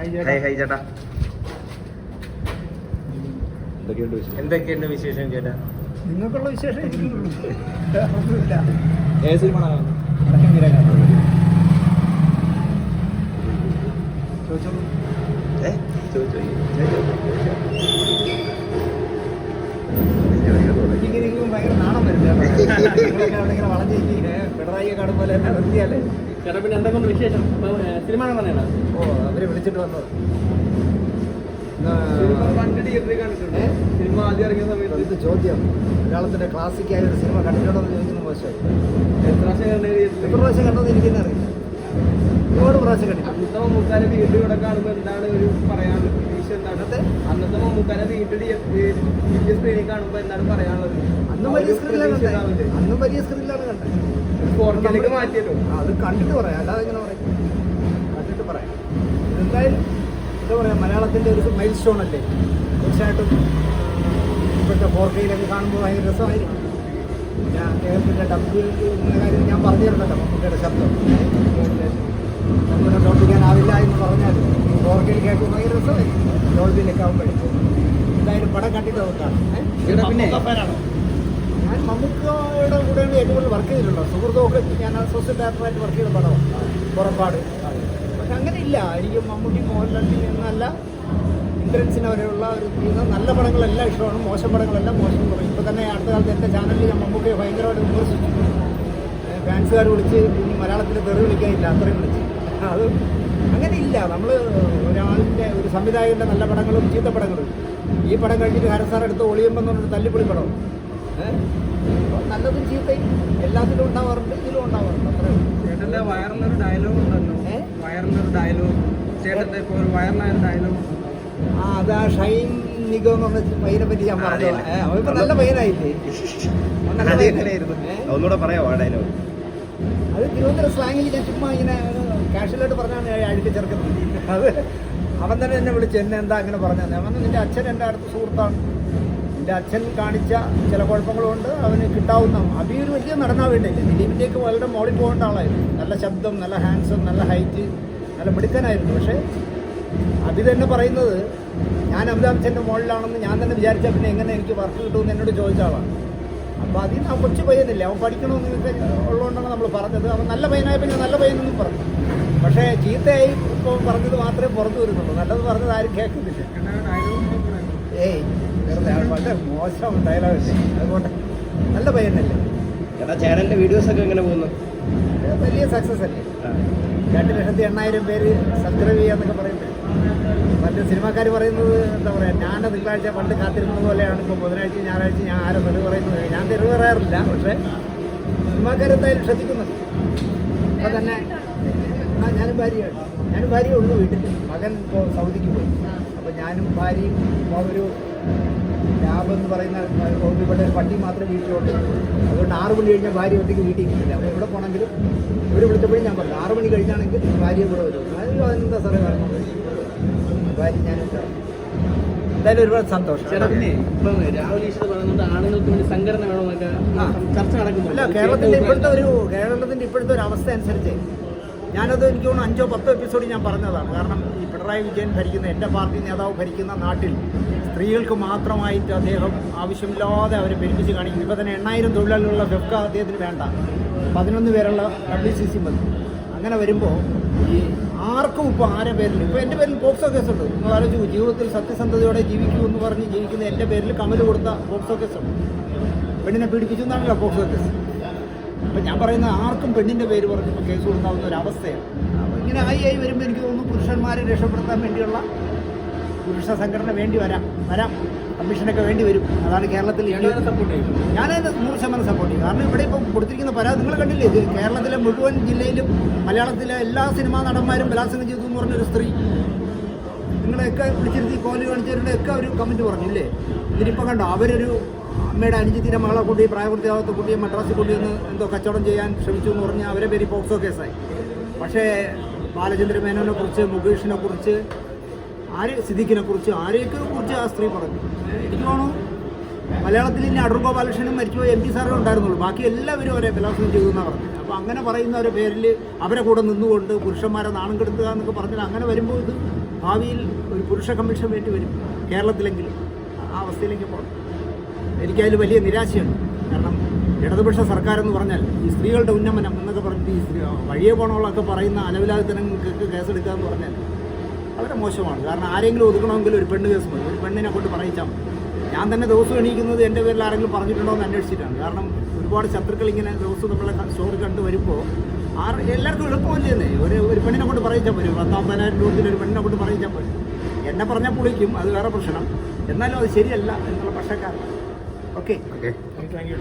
High high ചേട്ടാ. എന്തൊക്കെയുണ്ട് വിശേഷം? ചേട്ടാ? നിങ്ങൾക്കുള്ള വിശേഷം ഏത് സിനിമ ഭയങ്കര നാണം വരില്ല പിണറായിയെ കാണുമ്പോൾ എന്നെ നിർത്തിയാലേ. ചേട്ടാ പിന്നെ എന്തൊക്കെ വിശേഷം? സിനിമ കാണാനാണ് ഓ അവരെ വിളിച്ചിട്ട് വന്നത്. സിനിമ ആദ്യം ഇറങ്ങിയ സമയത്ത്. ഇത് ചോദ്യം? മലയാളത്തിന്റെ ക്ലാസിക് ആയ ഒരു സിനിമ കണ്ടിട്ടുണ്ടോ എന്ന് ചോദിക്കുന്നത് മോശമായി. എത്ര പ്രാവശ്യം കണ്ടു എത്ര പ്രാവശ്യം കണ്ടത് എനിക്കെന്നെ അറിയില്ല. ഒരുപാട് പ്രാവശ്യം കണ്ടിട്ടുണ്ട്. അന്നത്തെ മമ്മൂക്കാരെ വീട്ടിൽ ഇവിടെ കാണുമ്പോൾ എന്താണ് ഒരു പറയാനുള്ളത്? പ്രതീക്ഷ എന്താണ്? അന്നത്തെ? മമ്മൂക്കാരെ വീട്ടിൽ വലിയ സ്ക്രീനിൽ കാണുമ്പോൾ എന്താണ് പറയാനുള്ളത്? അന്നും വലിയ സ്ക്രീനിലാണ് കണ്ടത്. അന്നും വലിയ സ്ക്രീനിലാണ് കണ്ടത്. ഫോർക്കിലേക്ക് മാറ്റിയല്ലോ അത് കണ്ടിട്ട് പറയാം. അല്ലാതെ ഇങ്ങനെ പറയാം? കണ്ടിട്ട് പറയാം. എന്തായാലും എന്താ പറയാ മലയാളത്തിന്റെ ഒരു മൈൽ സ്റ്റോൺ അല്ലേ? തീർച്ചയായിട്ടും ഇപ്പോഴത്തെ ഫോർ കെയിലൊക്കെ കാണുമ്പോൾ ഭയങ്കര രസമായിരിക്കും. ഞാൻ കേരളത്തിന്റെ ഡബ് കാര്യം ഞാൻ പറഞ്ഞിരുന്നല്ലോ മമ്മൂട്ടിയുടെ ശബ്ദം. നമുക്ക് തോൽപ്പിക്കാനാവില്ല എന്ന് പറഞ്ഞാൽ ഓർക്കിൽ കേൾക്കും ഭയങ്കര രസമായിരിക്കും ഡോൾബിയിലൊക്കെ ആകുമ്പോഴേക്കും എന്തായാലും പടം കണ്ടിട്ട് നോക്കാം. ചേട്ടാ പിന്നെ ഞാൻ മമ്മൂക്കയുടെ കൂടെയാണ് ഏറ്റവും കൂടുതൽ വർക്ക് ചെയ്തിട്ടുള്ളത് സുഹൃത്തുമൊക്കെ ഞാൻ സോഷ്യൽ ഡയറക്ടറായിട്ട് വർക്ക് ചെയ്ത പടമാണ് പുറപ്പാട്. പക്ഷെ അങ്ങനെ ഇല്ല. എനിക്ക് മമ്മൂട്ടി മോഹൻലാലിൽ നിന്നല്ല ഇന്ദ്രൻസിനെ വരെയുള്ള ഒരു നല്ല പടങ്ങളെല്ലാം ഇഷ്ടമാണ്. മോശം പടങ്ങളെല്ലാം മോശം പറയും ഇപ്പോൾ തന്നെ അടുത്ത കാലത്ത് എന്റെ ചാനലിൽ ഞാൻ മമ്മൂക്കയെ ഭയങ്കരമായിട്ട് വിമർശിച്ചു ഫാൻസുകാർ വിളിച്ച് ഇനി മലയാളത്തിൽ തെറി വിളിക്കാനില്ല. അത്രയും വിളിച്ച്. അത് അങ്ങനെ ഇല്ല നമ്മൾ ഒരാളിന്റെ ഒരു സംവിധായകന്റെ നല്ല പടങ്ങളും ചീത്ത പടങ്ങളും ഈ പടം കഴിഞ്ഞിട്ട് ഹരസാർ എടുത്ത് ഒളിയുമ്പോൾ പറഞ്ഞൊരു തല്ലിപ്പൊളി പടം നല്ലതും ചീത്തയും എല്ലാത്തിലും ഉണ്ടാവാറുണ്ട് ഇതിലും ഉണ്ടാവാറുണ്ട് അത്രേ ഉള്ളൂ. ചേട്ടന്റെ വയറിനൊരു ഡയലോഗ് ഉണ്ടല്ലോ? വയറിനൊരു ഡയലോഗ് ചേട്ടന്റെ ഇപ്പോൾ ഒരു വയറിനായ ഡയലോഗ് ആ അത് ആ ഷൈൻ നിഗോ എന്ന് പറഞ്ഞ പയ്യനെ പറ്റി ഞാൻ പറഞ്ഞു അറിയില്ല. നല്ല പയ്യനായില്ലേ? ഒന്നുകൂടെ പറയാമോ ഡയലോഗ് അത് തിരുവനന്തപുരം സ്ലാങ്ങിൽ ഞാൻ ചുമ്മാ ഇങ്ങനെ കാഷ്വലായിട്ട് പറഞ്ഞാണ് അഴുക്ക് ചേർക്കുന്നത് അത് അവൻ തന്നെ എന്നെ വിളിച്ച് എന്നെ എന്താ അങ്ങനെ പറഞ്ഞത് അവൻ നിന്റെ അച്ഛൻ എന്റെ അടുത്ത് സുഹൃത്താണ്. എന്റെ അച്ഛൻ കാണിച്ച ചില കുഴപ്പങ്ങളുണ്ട് അവന് കിട്ടാവുന്ന അഭി ഒരു വലിയ നടനാ വേണ്ടിയില്ല ദിലീപിന്റെയൊക്കെ വളരെ മോളിൽ പോകേണ്ട ആളായിരുന്നു. നല്ല ശബ്ദം നല്ല ഹാൻഡ്സം നല്ല ഹൈറ്റ് നല്ല മിടുക്കനായിരുന്നു. പക്ഷേ അഭി തന്നെ പറയുന്നത് ഞാൻ അമിതാഭ് ബച്ചന്റെ മോളിലാണെന്ന് ഞാൻ തന്നെ വിചാരിച്ചാൽ പിന്നെ എങ്ങനെ എനിക്ക് വർക്ക് കിട്ടുമെന്ന് എന്നോട് ചോദിച്ച ആളാണ് അപ്പോൾ അതിൽ നിന്ന് കൊച്ചു പയ്യനില്ല അവൻ പഠിക്കണമെന്ന് ഉള്ളതുകൊണ്ടാണ് നമ്മൾ പറഞ്ഞത്. അവൻ നല്ല പയ്യനായപ്പോൾ ഞാൻ നല്ല പയ്യനെന്നും പറഞ്ഞു. പക്ഷേ ചീത്തയായി ഇപ്പോൾ പറഞ്ഞത് മാത്രമേ പുറത്തു വരുന്നുള്ളൂ. നല്ലത് പറഞ്ഞത് ആരും കേൾക്കുന്നില്ല. ഏയ് വെറുതെ വളരെ മോശം ഡയലോഗല്ലേ അതുകൊണ്ട് നല്ല പയ്യനല്ലേ? ചേട്ടാ വീഡിയോസൊക്കെ വീഡിയോസ് ഒക്കെ എങ്ങനെ പോകുന്നു? വലിയ സക്സസ് അല്ലേ? രണ്ട് ലക്ഷത്തി എണ്ണായിരം പേര് സബ്സ്ക്രൈബ് ചെയ്യാന്നൊക്കെ പറയുന്നുണ്ട് മറ്റ് സിനിമാക്കാർ പറയുന്നത് എന്താ പറയുക ഞാൻ തിങ്കളാഴ്ച പണ്ട് കാത്തിരുന്നത് പോലെയാണ്. ഇപ്പോൾ ബുധനാഴ്ച ഞായറാഴ്ച ഞാൻ ആരും തെളിവ് പറയുന്നത് ഞാൻ തെളിവ് പറയാറില്ല പക്ഷേ സിനിമാക്കാരെന്തായാലും ശ്രദ്ധിക്കുന്നുണ്ട്. അപ്പം തന്നെ ആ ഞാനും ഭാര്യയാണ്. ഞാനും ഭാര്യ ഉള്ളൂ വീട്ടിൽ. മകൻ ഇപ്പോൾ സൗദിക്ക് പോയി. അപ്പോൾ ഞാനും ഭാര്യയും ഒരു ലാബ് എന്ന് പറയുന്ന ഇവിടെ പട്ടി മാത്രമേ വീട്ടിലുള്ളൂ അതുകൊണ്ട് ആറ് മണി കഴിഞ്ഞാൽ ഭാര്യ ഒറ്റയ്ക്ക് വീട്ടിൽ ഇരിക്കില്ല അപ്പോൾ എവിടെ പോകണമെങ്കിലും ഇവർ വിളിച്ചപ്പോഴും ഞാൻ പറഞ്ഞു. ആറ് മണി കഴിഞ്ഞാണെങ്കിൽ ഭാര്യ കൂടെ വരും. അതിന് അതിനെന്താ സാറേ കാരണം? ഭാര്യ ഞാനും എന്തായാലും ഒരുപാട് സന്തോഷം. രാഹുൽ ഈശ്വർ പറയുന്നുണ്ട് ആണുങ്ങൾക്ക് വേണ്ടി സംഘടന വേണമെന്നൊക്കെ. ചർച്ച അല്ല കേരളത്തിന്റെ ഇപ്പോഴത്തെ ഒരു കേരളത്തിന്റെ ഇപ്പോഴത്തെ ഒരു അവസ്ഥ അനുസരിച്ച്. ഞാനത് എനിക്ക് തോന്നുന്നു അഞ്ചോ പത്തോ എപ്പിസോഡ് ഞാൻ പറഞ്ഞതാണ്. കാരണം ഈ പിണറായി വിജയൻ ഭരിക്കുന്ന എന്റെ പാർട്ടി നേതാവ് ഭരിക്കുന്ന നാട്ടിൽ സ്ത്രീകൾക്ക് മാത്രമായിട്ട് അദ്ദേഹം ആവശ്യമില്ലാതെ അവരെ പെരുപ്പിച്ച് കാണിക്കുന്നു. ഇപ്പോൾ തന്നെ എണ്ണായിരം തൊഴിലാളികളുള്ള വെബ്ക അദ്ദേഹത്തിന് വേണ്ട. പതിനൊന്ന് പേരുള്ള ഡബ്ല്യു സി സി മതി. അങ്ങനെ വരുമ്പോൾ ഈ ആർക്കും ഇപ്പോൾ ആരെ പേരിൽ ഇപ്പോൾ എന്റെ പേരിൽ പോക്സോ കേസുണ്ട്. നിങ്ങൾ ആലോചിച്ചു ജീവിതത്തിൽ സത്യസന്ധതയോടെ ജീവിക്കൂ എന്ന് പറഞ്ഞ് ജീവിക്കുന്ന എന്റെ പേരിൽ കമൽ കൊടുത്ത പോക്സോ കേസുണ്ട്. പെണ്ണിനെ പീഡിപ്പിച്ചു എന്നാണല്ലോ പോക്സോ കേസ്. അപ്പം ഞാൻ പറയുന്ന ആർക്കും പെണ്ണിന്റെ പേര് പറഞ്ഞപ്പോൾ കേസ് കൊടുക്കാവുന്ന ഒരു അവസ്ഥയാണ്. അപ്പോൾ ഇങ്ങനെ ആയി ആയി വരുമ്പോൾ എനിക്ക് തോന്നുന്നു പുരുഷന്മാരെ രക്ഷപ്പെടുത്താൻ വേണ്ടിയുള്ള പുരുഷ സംഘടന വേണ്ടി വരാം. വരാം. കമ്മീഷനൊക്കെ വേണ്ടി വരും. അതാണ് കേരളത്തിൽ സപ്പോർട്ട് ചെയ്യും. ഞാനത് നൂറ് ശതമാനം സപ്പോർട്ട് ചെയ്യും. കാരണം ഇവിടെ ഇപ്പം കൊടുത്തിരിക്കുന്ന പരാതി നിങ്ങൾ കണ്ടില്ലേ? ഇത് കേരളത്തിലെ മുഴുവൻ ജില്ലയിലും മലയാളത്തിലെ എല്ലാ സിനിമാ നടന്മാരും ബലാത്സംഗം ചെയ്തു എന്ന് പറഞ്ഞൊരു സ്ത്രീ നിങ്ങളെയൊക്കെ വിളിച്ചിരുത്തി കോലി കാണിച്ചവരുടെ ഒക്കെ ഒരു കമന്റ് പറഞ്ഞില്ലേ ഇതിനിപ്പോൾ കണ്ടോ അവരൊരു അമ്മയുടെ അനുജിത്തിന്റെ മകളെ കൂട്ടി പ്രായപൂർത്തിയാവാത്ത കുട്ടിയെ മദ്രാസിൽ കൊണ്ടുവന്ന് എന്തോ കച്ചവടം ചെയ്യാൻ ശ്രമിച്ചു എന്ന് പറഞ്ഞ് അവരെ പേര് പോക്സോ കേസായി. പക്ഷേ ബാലചന്ദ്ര മേനോനെ കുറിച്ച് മുകേഷിനെ കുറിച്ച് ആര് സിദ്ദിഖിനെ കുറിച്ച് ആരെയൊക്കെ കുറിച്ച് ആ സ്ത്രീ പറഞ്ഞു. എനിക്ക് തോന്നുന്നു മലയാളത്തിൽ ഇനി അടൂർ ഗോപാലകൃഷ്ണനും മരിച്ചുപോയ എം പി സാറേ ഉണ്ടായിരുന്നുള്ളൂ. ബാക്കി എല്ലാവരും അവരെ ബലാത്സംഗം ചെയ്തു എന്നാണ് പറഞ്ഞത്. അപ്പോൾ അങ്ങനെ പറയുന്ന പറയുന്നവരുടെ പേരിൽ അവരെ കൂടെ നിന്നുകൊണ്ട് പുരുഷന്മാരെ നാണം കെടുത്തുക എന്നൊക്കെ പറഞ്ഞാൽ അങ്ങനെ വരുമ്പോൾ ഇത് ഭാവിയിൽ ഒരു പുരുഷ കമ്മീഷൻ വേണ്ടി വരും. കേരളത്തിലെങ്കിലും ആ അവസ്ഥയിലേക്ക് പോകണം എനിക്കതിൽ വലിയ നിരാശയുണ്ട്. കാരണം ഇടതുപക്ഷ സർക്കാർ എന്ന് പറഞ്ഞാൽ ഈ സ്ത്രീകളുടെ ഉന്നമനം എന്നൊക്കെ പറഞ്ഞിട്ട് ഈ സ്ത്രീ വഴിയെ പോകണമുള്ളതൊക്കെ പറയുന്ന അലവിലാതിത്തനങ്ങൾക്ക് കേസെടുക്കുക എന്ന് പറഞ്ഞാൽ വളരെ മോശമാണ്. കാരണം ആരെങ്കിലും ഒതുക്കണമെങ്കിൽ ഒരു പെണ്ണ് കേസ് മതി. ഒരു പെണ്ണിനെ കൊണ്ട് പറയിച്ചാൽ മതി. ഞാൻ തന്നെ ദിവസം എണീക്കുന്നത് എന്റെ പേരിൽ ആരെങ്കിലും പറഞ്ഞിട്ടുണ്ടോ എന്ന് അന്വേഷിച്ചിട്ടാണ്. കാരണം ഒരുപാട് ശത്രുക്കൾ ഇങ്ങനെ ദിവസം നമ്മളെ സ്റ്റോറി കണ്ട് വരുമ്പോൾ എല്ലാവർക്കും എളുപ്പമല്ലേ ഒരു ഒരു പെണ്ണിനെ കൊണ്ട് പറയിച്ചാൽ പോരും. പത്താമ്പതിനായിരം രൂപത്തിൽ ഒരു പെണ്ണിനെ കൊണ്ട് പറയിച്ചാൽ പോരും. എന്നെ പറഞ്ഞാൽ പൊളിക്കും അത് വേറെ പ്രശ്നം. എന്നാലും അത് ശരിയല്ല എന്നുള്ള പക്ഷക്കാരൻ ഓക്കെ ഓക്കെ താങ്ക് യു